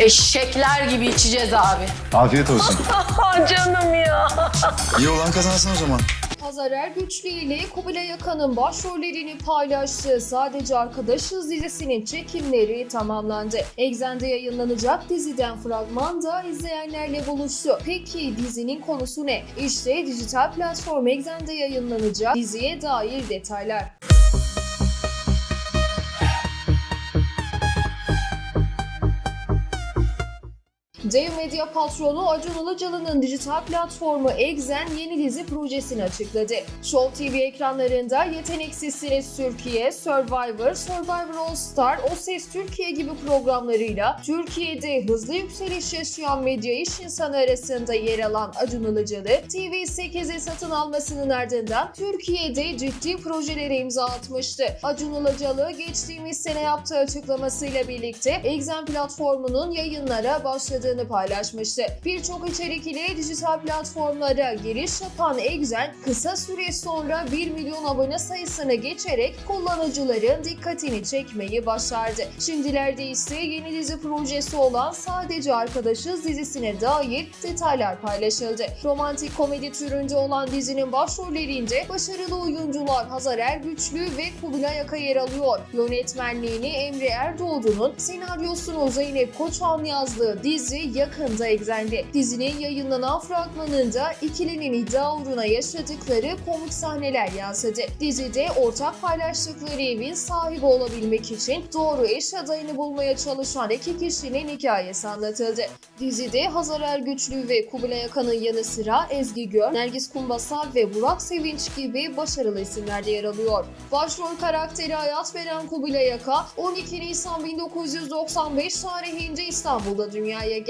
Eşekler gibi içeceğiz abi. Afiyet olsun. Canım ya. İyi olan kazansın o zaman. Hazar Ergüçlü ile Kubilay Akan'ın başrollerini paylaştığı Sadece Arkadaşız dizisinin çekimleri tamamlandı. Exxen'de yayınlanacak diziden fragman da izleyenlerle buluştu. Peki dizinin konusu ne? İşte dijital platform Exxen'de yayınlanacak diziye dair detaylar. Dev medya patronu Acun Ilıcalı'nın dijital platformu Exen yeni dizi projesini açıkladı. Show TV ekranlarında Yeteneksizsiniz Türkiye, Survivor, Survivor All Star, O Ses Türkiye gibi programlarıyla Türkiye'de hızlı yükseliş yaşayan medya iş insanı arasında yer alan Acun Ilıcalı, TV8'i satın almasının ardından Türkiye'de ciddi projelere imza atmıştı. Acun Ilıcalı geçtiğimiz sene yaptığı açıklamasıyla birlikte Exen platformunun yayınlara başladığını paylaşmıştı. Birçok içerik ile dijital platformlara giriş yapan Exen kısa süre sonra 1 milyon abone sayısını geçerek kullanıcıların dikkatini çekmeyi başardı. Şimdilerde ise yeni dizi projesi olan Sadece Arkadaşız dizisine dair detaylar paylaşıldı. Romantik komedi türünde olan dizinin başrollerinde başarılı oyuncular Hazar Ergüçlü ve Kubilay Aka yer alıyor. Yönetmenliğini Emre Erdoğdu'nun, senaryosunu Zeynep Koçan yazdığı dizi yakında egzendi. Dizinin yayınlanan fragmanında ikilinin iddia uğruna yaşadıkları komik sahneler yansıdı. Dizide ortak paylaştıkları evin sahibi olabilmek için doğru eş adayını bulmaya çalışan iki kişinin hikayesi anlatıldı. Dizide Hazar Ergüçlü ve Kubilay Akan'ın yanı sıra Ezgi Gör, Nergis Kumbasar ve Burak Sevinç gibi başarılı isimler de yer alıyor. Başrol karakteri hayat veren Kubilay Aka 12 Nisan 1995 tarihinde İstanbul'da dünyaya geldi.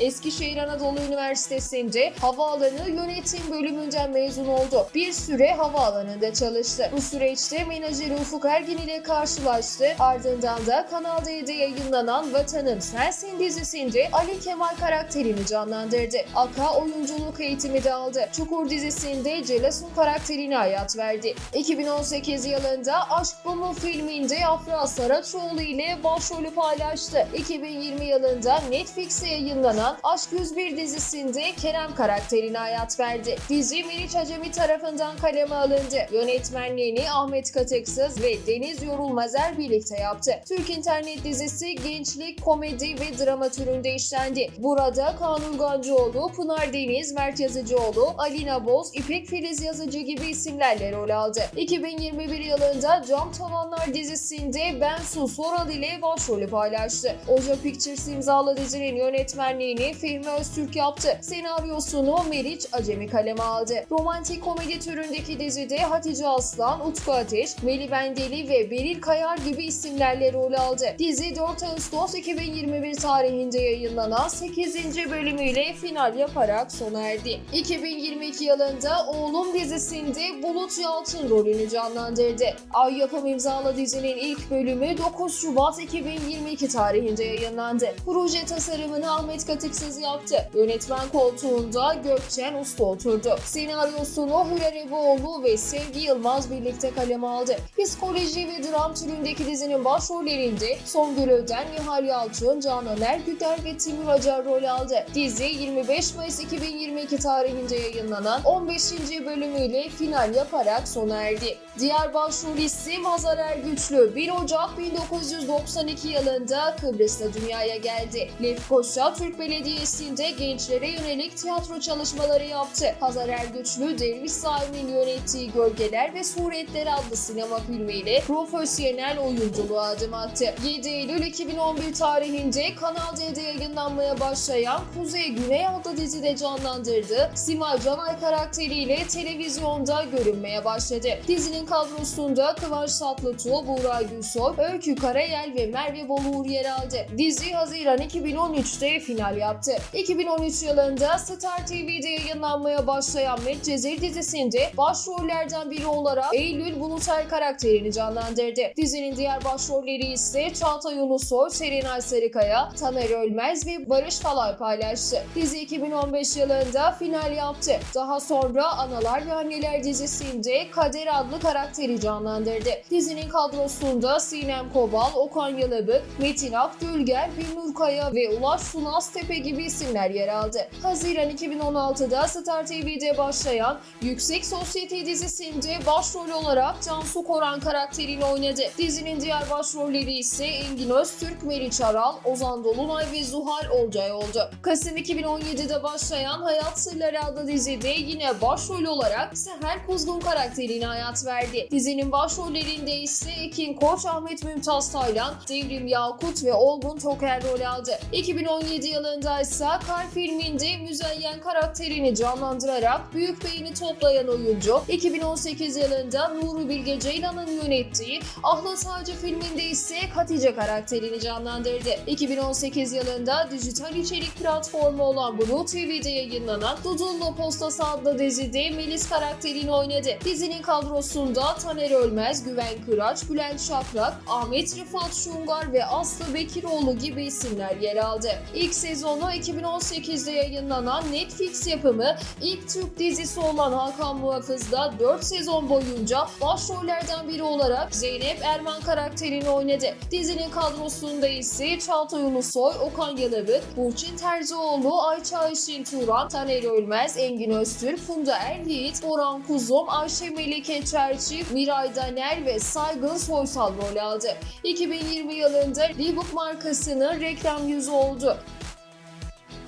Eskişehir Anadolu Üniversitesi'nde havaalanı yönetim bölümünden mezun oldu. Bir süre havaalanında çalıştı. Bu süreçte menajeri Ufuk Ergin ile karşılaştı. Ardından da Kanal D'de yayınlanan Vatanım Sensin dizisinde Ali Kemal karakterini canlandırdı. Aka oyunculuk eğitimi de aldı. Çukur dizisinde Celasun karakterine hayat verdi. 2018 yılında Aşk Bu Mu filminde Afra Saraçoğlu ile başrolü paylaştı. 2020 yılında Netflix'e yayınlanan Aşk 101 dizisinde Kerem karakterine hayat verdi. Dizi Meriç Acemi tarafından kaleme alındı. Yönetmenliğini Ahmet Katıksız ve Deniz Yorulmazer birlikte yaptı. Türk internet dizisi gençlik, komedi ve drama türünde işlendi. Burada Kaan Urgancıoğlu, Pınar Deniz, Mert Yazıcıoğlu, Alina Boz, İpek Filiz Yazıcı gibi isimlerle rol aldı. 2021 yılında Cam Tavanlar dizisinde Bensu Soral ile başrolü paylaştı. Oja Pictures imzalı dizinin yönetmenliğini Fehmi Öztürk yaptı. Senaryosunu Meriç Acemi kaleme aldı. Romantik komedi türündeki dizide Hatice Aslan, Utku Ateş, Veli Bendeli ve Beril Kayar gibi isimlerle rol aldı. Dizi 4 Ağustos 2021 tarihinde yayınlanan 8. bölümüyle final yaparak sona erdi. 2022 yılında Oğlum dizisinde Bulut Yalçın rolünü canlandırdı. Ay Yapım imzalı dizinin ilk bölümü 9 Şubat 2022 tarihinde yayınlandı. Proje tasarımını Ahmet Katıksız yaptı. Yönetmen koltuğunda Gökçen Usta oturdu. Senaryosunu Hürer Ebuoğlu ve Sevgi Yılmaz birlikte kaleme aldı. Psikoloji ve dram türündeki dizinin başrollerinde Songül Öden, Nihal Yalçın, Canan Ergüder ve Timur Acar rol aldı. Dizi 25 Mayıs 2022 tarihinde yayınlanan 15. bölümüyle final yaparak sona erdi. Diğer başrol isim Hazar Ergüçlü 1 Ocak 1992 yılında Kıbrıs'ta dünyaya geldi. Lefkoşa Türk Belediyesi'nde gençlere yönelik tiyatro çalışmaları yaptı. Hazar Ergüçlü, Derviş Saim'in yönettiği Gölgeler ve Suretler adlı sinema filmiyle profesyonel oyunculuğa adım attı. 7 Eylül 2011 tarihinde Kanal D'de yayınlanmaya başlayan Kuzey Güney adlı dizide canlandırdığı Simay Canay karakteriyle televizyonda görünmeye başladı. Dizinin kadrosunda Kıvanç Tatlıtuğ, Buğra Gülsoy, Öykü Karayel ve Merve Boluğur yer aldı. Dizi Haziran 2013'te final yaptı. 2013 yılında Star TV'de yayınlanmaya başlayan Medcezir dizisinde başrollerden biri olarak Eylül Bulutay karakterini canlandırdı. Dizinin diğer başrolleri ise Çağatay Ulusoy, Serenay Sarıkaya, Taner Ölmez ve Barış Falay paylaştı. Dizi 2015 yılında final yaptı. Daha sonra Analar ve Anneler dizisinde Kader adlı karakteri canlandırdı. Dizinin kadrosunda Sinem Kobal, Okan Yalabık, Metin Akgülger, Binnur Kaya ve Ulaş Sunaz Tepe gibi isimler yer aldı. Haziran 2016'da Star TV'de başlayan Yüksek Sosyete dizisinde başrol olarak Cansu Koran karakterini oynadı. Dizinin diğer başrolleri ise Engin Öztürk, Meriç Aral, Ozan Dolunay ve Zuhal Olcay oldu. Kasım 2017'de başlayan Hayat Sırları adlı dizide yine başrol olarak Seher Kuzgun karakterine hayat verdi. Dizinin başrollerinde ise Ekin Koç, Ahmet Mümtaz Taylan, Devrim Yakut ve Olgun Toker rol aldı. 2017 yılında ise Kar filminde Müzeyyen karakterini canlandırarak büyük beğeni toplayan oyuncu, 2018 yılında Nuri Bilge Ceylan'ın yönettiği Ahlat Ağacı filminde ise Hatice karakterini canlandırdı. 2018 yılında dijital içerik platformu olan Blue TV'de yayınlanan Dudullu Postası adlı dizide Melis karakterini oynadı. Dizinin kadrosunda Taner Ölmez, Güven Kıraç, Bülent Şakrak, Ahmet Rıfat Şungar ve Aslı Bekiroğlu gibi isimler yer aldı. İlk sezonu 2018'de yayınlanan Netflix yapımı ilk Türk dizisi olan Hakan Muhafız'da 4 sezon boyunca başrollerden biri olarak Zeynep Erman karakterini oynadı. Dizinin kadrosunda ise Çağatay Ulusoy, Okan Yalabık, Burçin Terzioğlu, Ayça Ayşin Turan, Taner Ölmez, Engin Öztürk, Funda Eryiğit, Orhan Kuzum, Ayşe Melike Çerçi, Miray Daner ve Saygın Soysal rol aldı. 2020 yılında Reebok markasının reklam yüzü oldu.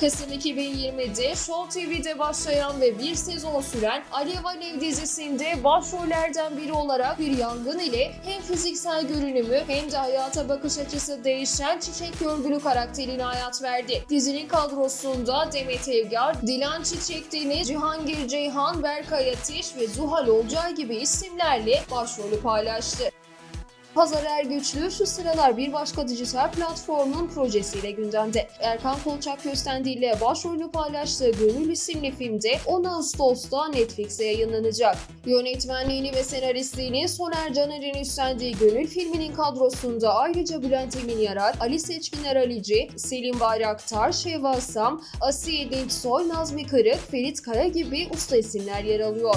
Kasım 2020'de Show TV'de başlayan ve bir sezon süren Alev Alev dizisinde başrollerden biri olarak bir yangın ile hem fiziksel görünümü hem de hayata bakış açısı değişen Çiçek Görgülü karakterine hayat verdi. Dizinin kadrosunda Demet Evgar, Dilan Çiçek Deniz, Cihangir Ceyhan, Berkay Ateş ve Zuhal Olcay gibi isimlerle başrolü paylaştı. Pazar Ergüçlü şu sıralar bir başka dijital platformun projesiyle gündemde. Erkan Kolçak Köstendi ile başrolü paylaştığı Gönül isimli filmde 10 Ağustos'ta Netflix'e yayınlanacak. Yönetmenliğini ve senaristliğini Soner Caner'in üstlendiği Gönül filminin kadrosunda ayrıca Bülent Emin Yarar, Ali Seçkiner Alici, Selim Bayraktar, Şevval Sam, Asiye Dinçsoy, Nazmi Kırık, Ferit Kaya gibi usta isimler yer alıyor.